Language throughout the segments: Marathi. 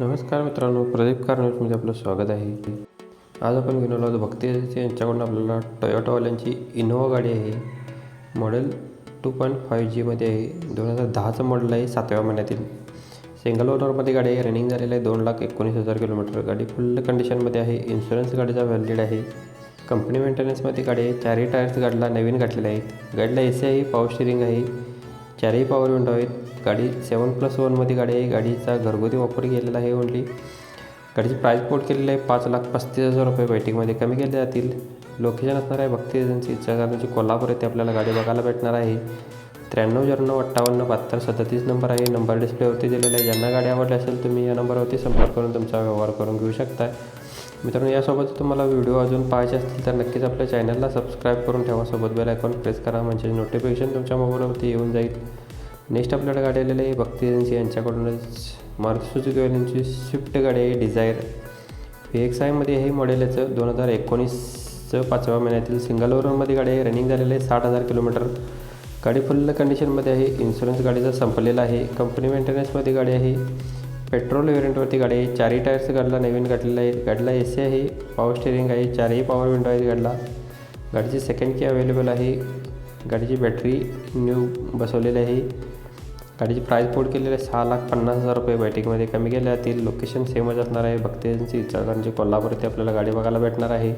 नमस्कार मित्रांनो प्रदीप कार आपलं स्वागत आहे. आज आपण घेऊन आलो भक्ती यांच्याकडून आपल्याला टोयोटावाल्यांची इनोवा गाडी आहे. मॉडेल टू पॉईंट फाईव्ह जीमध्ये आहे. दोन हजार दहाचं मॉडेल आहे सातव्या महिन्यातील. सिंगल ओनरमध्ये गाडी आहे. रनिंग झालेलं आहे दोन लाख एकोणीस हजार किलोमीटर. गाडी फुल कंडिशनमध्ये आहे. इन्शुरन्स गाडीचा व्हॅलिड आहे. कंपनी मेंटेनन्समध्ये गाडी आहे. चारही टायर्स गाडीला नवीन घातलेले आहेत. गाडीला ए सी आहे पॉवर स्टिअरिंग आहे. चारही पॉवर विंडो आहेत. गाडी सेवन प्लस वनमध्ये गाडी आहे. गाडीचा घरगुती वापर केलेला आहे ओनली गाडीची प्राईस कोट केलेली आहे पाच लाख पस्तीस हजार रुपये बॅटिंगमध्ये कमी केले जातील. लोकेशन असणार आहे भक्ती एजन्सी इच्छागारांची कोल्हापूर येथे आपल्याला गाडी बघायला भेटणार आहे. त्र्याण्णव झिरो अठ्ठावन्न बहात्तर सदतीस नंबर आहे. नंबर डिस्प्लेवरती दिलेला आहे. ज्यांना गाडी आवडली असेल तुम्ही या नंबरवरती संपर्क करून तुमचा व्यवहार करून घेऊ शकता. मित्रांनो यासोबत तुम्हाला व्हिडिओ अजून पाहायचे असतील तर नक्कीच आपल्या चॅनलला सबस्क्राईब करून ठेवा. सोबत बेल आयकॉन प्रेस करा. म्हणजे नोटिफिकेशन तुमच्या मोबाईलवरती येऊन जाईल. नेक्स्ट आपल्याला गाडी आलेली आहे. भक्ती एजन्सी यांच्याकडूनच. मारुती सुजुकी वाल्यांची स्विफ्ट गाडी आहे डिझायर. व्ही एक्स आयमध्ये हे मॉडेल याचं दोन हजार एकोणीसचं पाचव्या महिन्यातील सिंगल ओवरमध्ये गाडी आहे. रनिंग झालेलं आहे साठ हजार किलोमीटर. गाडी फुल कंडिशनमध्ये आहे. इन्शुरन्स गाडीचा संपलेला आहे. कंपनी मेंटेनन्समध्ये गाडी आहे. पेट्रोल वेरियंटवरती गाडी आहे. चारही टायर्स गाडीला नवीन गाडलेला आहे. गाडीला ए सी आहे. पॉवर स्टेरिंग आहे. चारही पॉवर विंडो आहेत गाडीला. गाडीची सेकंड की अवेलेबल आहे. गाडीची बॅटरी न्यू बसवलेली आहे. गाडीची प्राईस पोट केलेली आहे सहा लाख पन्नास हजार रुपये. बैठकीमध्ये कमी केले जातील. लोकेशन सेमच असणार आहे. भक्ती एजन्सी इचारकांची कोल्हापूर इथे आपल्याला गाडी बघायला भेटणार आहे.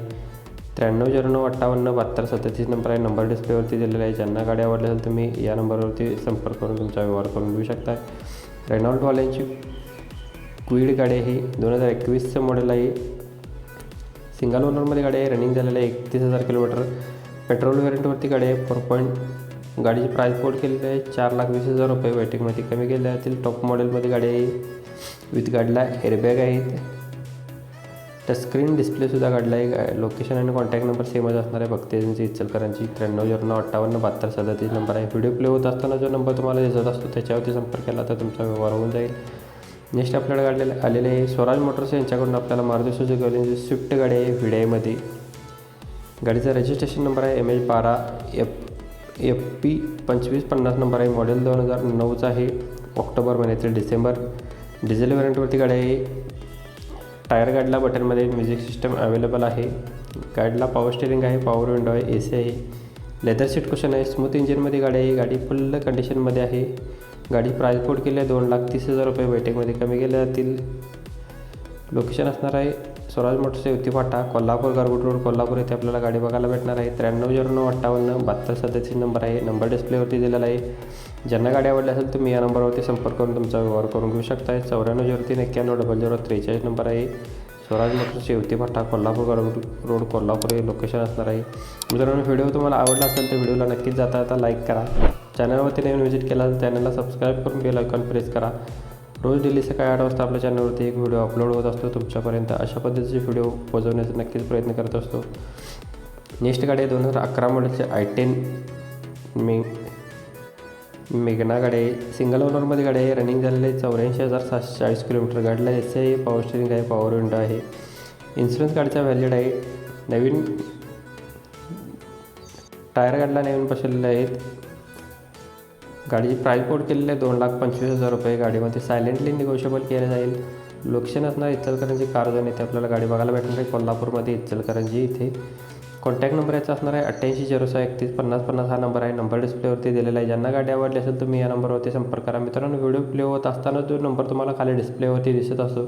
त्र्याण्णव झिरो अठ्ठावन्न बहात्तर सत्तेतीस नंबर आहे. नंबर डिस्प्लेवरती दिलेला आहे. ज्यांना गाडी आवडली असेल तुम्ही या नंबरवरती संपर्क करून तुमचा व्यवहार करून घेऊ शकता. रेनॉल्ड वाल्यांची क्वीड गाडी आहे. दोन हजार एकवीसचं मॉडेल आहे. सिंगल ओनरमध्ये गाडी आहे. रनिंग झालेलं आहे. एकतीस हजार किलोमीटर पेट्रोल वेरियंटवरती गाडी आहे. फोर पॉईंट गाडीची प्राईस कोड केलेली आहे. चार लाख वीस हजार रुपये वेटिंगमध्ये कमी केले जातील टॉप मॉडेलमध्ये गाडी आहे. विथ गाडीला एअरबॅग आहेत टचस्क्रीन डिस्प्लेसुद्धा गाडीला आहे. लोकेशन आणि कॉन्टॅक्ट नंबर सेमच असणार आहे. भक्ती एजन्सी इचलकरांची त्र्याण्णव झिरो अठ्ठावन्न बहात्तर सदतीस नंबर आहे. व्हिडिओ प्ले होत असताना जो नंबर तुम्हाला दिसत असतो त्याच्यावरती संपर्क केला तर तुमचा व्यवहार होऊन जाईल. नेक्स्ट आपल्याला गाडीला आलेले आहे. स्वराज मोटर्स यांच्याकडून आपल्याला मारुती सुजुकी स्विफ्ट गाडी आहे. व्हिडिओमध्ये गाडीचा रजिस्ट्रेशन नंबर आहे एम एच बारा एफ एफ पी पंचवीस पन्नास नंबर आहे. मॉडेल दोन हजार नऊचा आहे. ऑक्टोबर महिन्यातील डिसेंबर. डिझेल वेरियंटवरती गाडी आहे. टायर गाडीला बटनमध्ये म्युझिक सिस्टम अवेलेबल आहे. गाडीला पॉवर स्टेरिंग आहे पॉवर विंडो आहे ए सी आहे. लेदर सीट कुशन आहे. स्मूथ इंजिनमध्ये गाडी आहे. गाडी फुल कंडिशनमध्ये आहे. गाडी प्राईज कोड केली आहे. दोन लाख तीस हजार रुपये. वेटिंगमध्ये कमी केले जातील. लोकेशन असणार आहे. स्वराज मोटर्स युती फाटा कोल्हापूर गारगोट रोड कोल्हापूर येथे आपल्याला गाडी बघायला भेटणार आहे. त्र्याण्णव झिरो नऊ अठ्ठावन्न बहात्तर सदतीस नंबर आहे. नंबर डिस्प्लेवरती दिलेला आहे. ज्यांना गाडी आवडली असेल तुम्ही या नंबरवरती संपर्क करून तुमचा व्यवहार करून घेऊ शकता चौऱ्याण्णव झिरो तीन एक्क्याण्णव डबल झिरो त्रेचाळीस नंबर आहे. स्वराज मोटर्स युती फाटा कोल्हापूर गारगोट रोड कोल्हापूर हे लोकेशन असणार आहे. मित्रांनो व्हिडिओ तुम्हाला आवडला असेल तर व्हिडिओला नक्कीच जाता जाता लाईक करा. चॅनलवरती नवीन व्हिजिट केला तर चॅनलला सबस्क्राईब करून बेल आयकॉन प्रेस करा. रोज डेली सकाळी आठ वाजता आपल्या चॅनलवरती एक व्हिडिओ अपलोड होत असतो. तुमच्यापर्यंत अशा पद्धतीचे व्हिडिओ पोहोचवण्याचा नक्कीच प्रयत्न करत असतो. नेक्स्ट गाडी आहे दोन हजार अकरा मॉडेलचे आय टेन मे मेघना गाडी. आहे सिंगल ओनरमध्ये गाडी आहे. रनिंग झालेली चौऱ्याऐंशी हजार सातशे चाळीस किलोमीटर गाडीला एस आय पॉवर स्टेरिंग आहे पॉवर विंडो आहे. इन्शुरन्स गाडीचा व्हॅलिड आहे. नवीन टायर गाडीला नवीन बसवलेले आहेत. गाडीची प्राईस कोड केलेली आहे दोन लाख पंचवीस हजार रुपये. गाडीमध्ये सायलेंटली निगोशिएबल केलं जाईल. लोकेशन असणार इचलकरंजी कारजण इथे आपल्याला गाडी बघायला भेटणार आहे कोल्हापूरमध्ये इचलकरंजी इथे. कॉन्टॅक्ट नंबर याचा असणार आहे अठ्ठ्याऐंशी झिरो सहा एकतीस पन्नास पन्नास हा नंबर आहे. नंबर डिस्प्लेवरती दिलेला आहे. ज्यांना गाडी आवडली असेल तुम्ही या नंबरवरती संपर्क करा. मित्रांनो व्हिडिओ प्ले होत असताना जो नंबर तुम्हाला खाली डिस्प्लेवरती दिसत असतो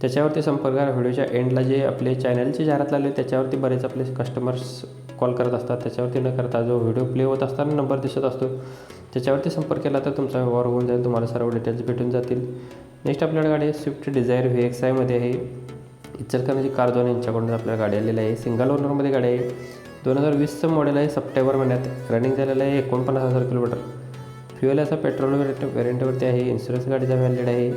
त्याच्यावरती संपर्क करा. व्हिडिओच्या एंडला जे आपले चॅनलची जाहिरात लागली त्याच्यावरती बरेच आपले कस्टमर्स कॉल करत असतात. त्याच्यावरती न करता जो व्हिडिओ प्ले होत असताना नंबर दिसत असतो त्याच्यावरती संपर्क केला तर तुमचा व्यवहार होऊन जाईल तुम्हाला सर्व डिटेल्स भेटून जातील. नेक्स्ट आपल्याला गाडी स्विफ्ट डिझायर व्ही एक्स आयमध्ये आहे. इचलकरंजी कार दोन यांच्याकडून आपल्याला गाडी आलेली आहे. सिंगल ओनरमध्ये गाडी आहे. दोन हजार वीसचं मॉडेल आहे. सप्टेंबर महिन्यात रनिंग झालेलं आहे. एकोणपन्नास हजार किलोमीटर. फ्युएल असा पेट्रोल वेरियंट वेरियंटवरती आहे. इन्शुरन्स गाडीचा व्हॅलिड आहे.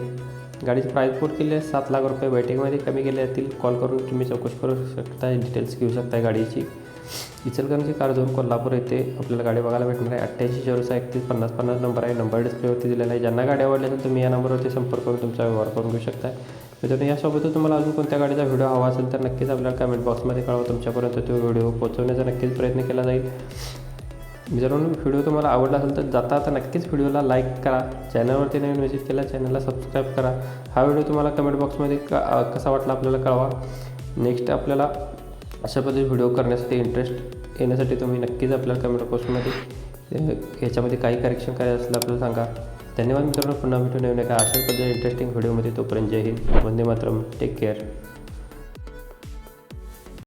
गाडीचे प्राईस कोट केले सात लाख रुपये वेटिंगमध्ये कमी केले. जातील कॉल करून तुम्ही चौकशी करू शकता डिटेल्स घेऊ शकता गाडीची. इचलकरंजी कार झोन कोल्हापूर येथे आपल्याला गाडी बघायला भेटणार आहे. अठ्ठ्याऐंशी झिरोचा एकतीस पन्नास पन्नास नंबर आहे. नंबर डिस्प्लेवरती दिलेला आहे. ज्यांना गाडी आवडली असेल तुम्ही या नंबरवरती संपर्क करून तुमचा व्यवहार करून घेऊ शकता. मित्रांनो यासोबतच तुम्हाला अजून कोणत्या गाडीचा व्हिडिओ हवा असेल तर नक्कीच आपल्याला कमेंट बॉक्समध्ये कळवा. तुमच्यापर्यंत तो व्हिडिओ पोहोचवण्याचा नक्कीच प्रयत्न केला जाईल. मित्रांनो व्हिडिओ तुम्हाला आवडला असेल तर जाता आता नक्कीच व्हिडिओला लाईक करा. चॅनलवरती नवीन व्हिजिट केला चॅनलला सबस्क्राईब करा. हा व्हिडिओ तुम्हाला कमेंट बॉक्समध्ये क कसा वाटला आपल्याला कळवा. नेक्स्ट आपल्याला अशा पद्धतीचे व्हिडिओ करण्यासाठी इंटरेस्ट येण्यासाठी तुम्ही नक्कीच आपल्याला कमेंट बॉक्समध्ये ह्याच्यामध्ये याच्यामध्ये काही करेक्शन करायचं असलं आपल्याला सांगा. धन्यवाद मित्रांनो पुन्हा भेटून येऊ नका अशाच पद्धतीने इंटरेस्टिंग व्हिडिओमध्ये तोपर्यंत जय हिंद. वंदे मातरम. Take care